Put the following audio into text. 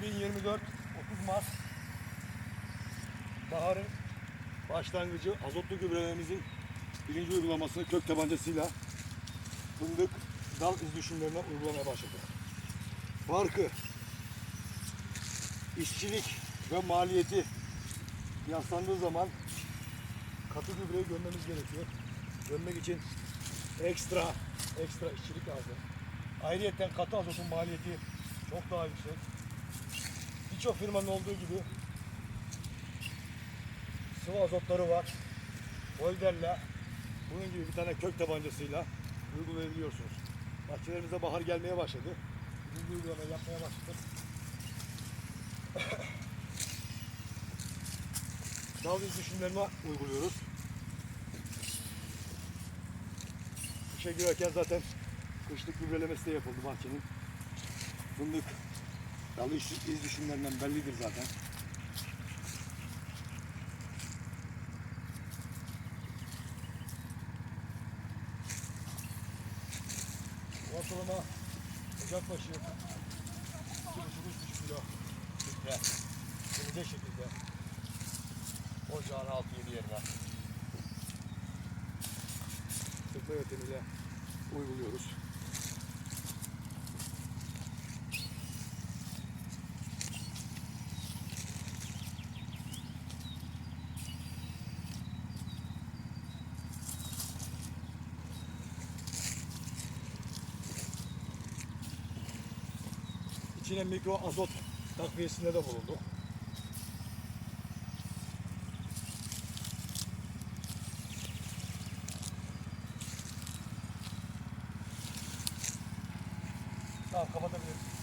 2024 30 Mart baharın başlangıcı azotlu gübrelememizin birinci uygulamasını kök tabancasıyla fındık dal iz düşümlerine uygulamaya başladık. Farkı, işçilik ve maliyeti kıyaslandığı zaman katı gübreyi gömmemiz gerekiyor. Gömmek için ekstra ekstra işçilik lazım. Ayrıyeten katı azotun maliyeti çok daha yüksek. Birçok firmanın olduğu gibi sıvı azotları var. Holder'le bunun gibi bir tane kök tabancasıyla uygulayabiliyorsunuz. Bahçelerimize bahar gelmeye başladı. Biz bu uygulamayı yapmaya başladık. Dal iz düşümlerine uyguluyoruz. Kışa girerken zaten kışlık gübrelemesi de yapıldı bahçenin. Fındık dalı iz iz düşümlerinden bellidir zaten. Ortalama ocak başı 2,5-3,5 kilo litre gelecek şekilde ocağın 6-7 yerine sıkma yöntemiyle uyguluyoruz. içine mikro azot takviyesinde de bulunduk. Tamam kapatabiliriz.